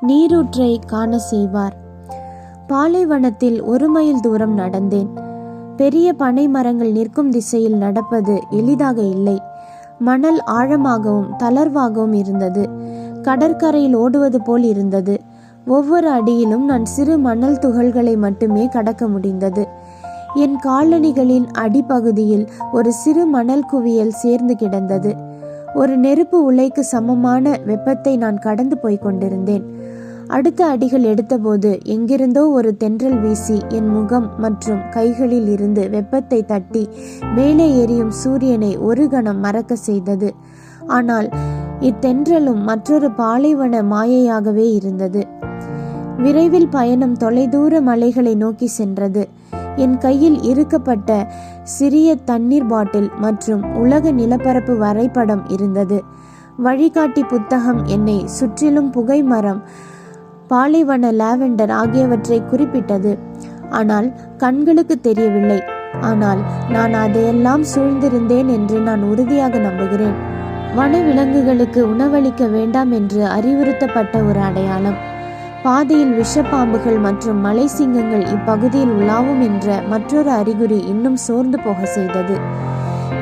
நீரூற்றை காண செய்வார். பாலைவனத்தில் ஒரு மைல் தூரம் நடந்தேன். பெரிய பனை மரங்கள் நிற்கும் திசையில் நடப்பது எளிதாக இல்லை. மணல் ஆழமாகவும் தளர்வாகவும் இருந்தது. கடற்கரையில் ஓடுவது போல் இருந்தது. ஒவ்வொரு அடியிலும் நான் சிறு மணல் துகள்களை மட்டுமே கடக்க முடிந்தது. என் காலணிகளின் அடிப்பகுதியில் ஒரு சிறு மணல் குவியல் சேர்ந்து கிடந்தது. ஒரு நெருப்பு உலைக்கு சமமான வெப்பத்தை நான் கடந்து போய் கொண்டிருந்தேன். அடுத்த அடிகள் எடுத்தபோது எங்கிருந்தோ ஒரு தென்றல் வீசி என் முகம் மற்றும் கைகளில் இருந்து வெப்பத்தை தட்டி மேலே எரியும் சூரியனை ஒரு கணம் மறக்க செய்தது. ஆனால் இத்தென்றலும் மற்றொரு பாலைவன மாயையாகவே இருந்தது. விரைவில் பயணம் தொலைதூர மலைகளை நோக்கி சென்றது. என் கையில் இருக்கப்பட்ட சிறிய தண்ணீர் பாட்டில் மற்றும் உலக நிலப்பரப்பு வரைபடம் இருந்தது. வழிகாட்டி புத்தகம் என்னை சுற்றிலும் புகை மரம் பாலைவன லாவெண்டர் ஆகியவற்றை குறிப்பிட்டது. ஆனால் கண்களுக்கு தெரியவில்லை. ஆனால் நான் அதையெல்லாம் சூழ்ந்திருந்தேன் என்று நான் உறுதியாக நம்புகிறேன். வனவிலங்குகளுக்கு உணவளிக்க வேண்டாம் என்று அறிவுறுத்தப்பட்ட ஒரு அடையாளம். பாதையில் விஷப்பாம்புகள் மற்றும் மலை சிங்கங்கள் இப்பகுதியில் உலாவும் என்ற மற்றொரு அறிகுறி இன்னும் சோர்ந்து போக செய்தது.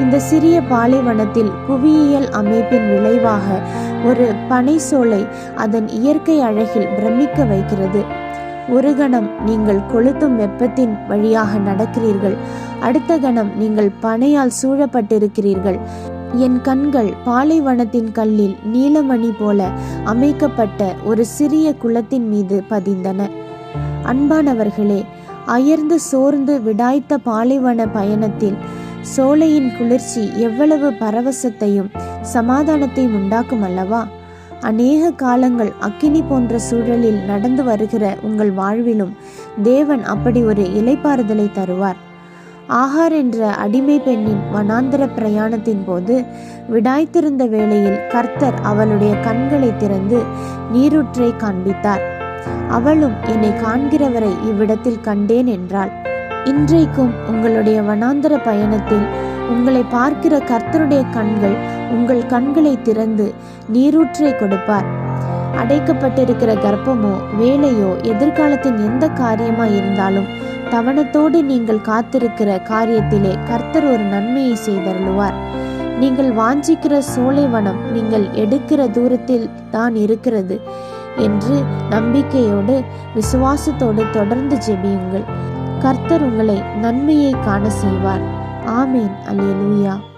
இந்த சிறிய பாலைவனத்தில் புவியியல் அமைப்பின் விளைவாக ஒரு பனை சோலை அதன் இயற்கை அழகில் பிரமிக்க வைக்கிறது. ஒரு கணம் நீங்கள் கொளுத்தும் வெப்பத்தின் வழியாக நடக்கிறீர்கள். அடுத்த கணம் நீங்கள் பனையால் சூழப்பட்டிருக்கிறீர்கள். என் கண்கள் பாலைவனத்தின் கல்லில் நீலமணி போல அமைக்கப்பட்ட ஒரு சிறிய குளத்தின் மீது பதிந்தன. அன்பானவர்களே அயர்ந்து சோர்ந்து விடாய்த்த பாலைவன பயணத்தில் சோலையின் குளிர்ச்சி எவ்வளவு பரவசத்தையும் சமாதானத்தை உண்டாக்கும் அல்லவா? அநேக காலங்கள் அக்கினி போன்ற சூழலில் நடந்து வருகிற உங்கள் வாழ்விலும் தேவன் அப்படி ஒரு இலைப்பாறுதலை தருவார். ஆகார் என்ற அடிமை பெண்ணின் வனாந்தர பிரயாணத்தின் போது விடாய்த்திருந்த வேளையில் கர்த்தர் அவளுடைய கண்களை திறந்து நீரூற்றை காண்பித்தார். அவளும் என்னை காண்கிறவரை இவ்விடத்தில் கண்டேன் என்றாள். இன்றைக்கும் உங்களுடைய வனாந்தர பயணத்தில் உங்களை பார்க்கிற கர்த்தருடைய கண்கள் உங்கள் கண்களை திறந்து நீரூற்றை கொடுப்பார். அடைக்கப்பட்டிருக்கிற கர்ப்பமோ வேலையோ எதிர்காலத்தின் எந்த காரியமா இருந்தாலும் தவணத்தோடு நீங்கள் காத்திருக்கிற காரியத்திலே கர்த்தர் ஒரு நன்மையை செய்தருளுவார். நீங்கள் வாஞ்சிக்கிற சோலைவனம் நீங்கள் எடுக்கிற தூரத்தில் தான் இருக்கிறது என்று நம்பிக்கையோடு விசுவாசத்தோடு தொடர்ந்து ஜெபியுங்கள். கர்த்தர் உங்களை நன்மையை காண செய்வார். ஆமேன். அல்லேலூயா.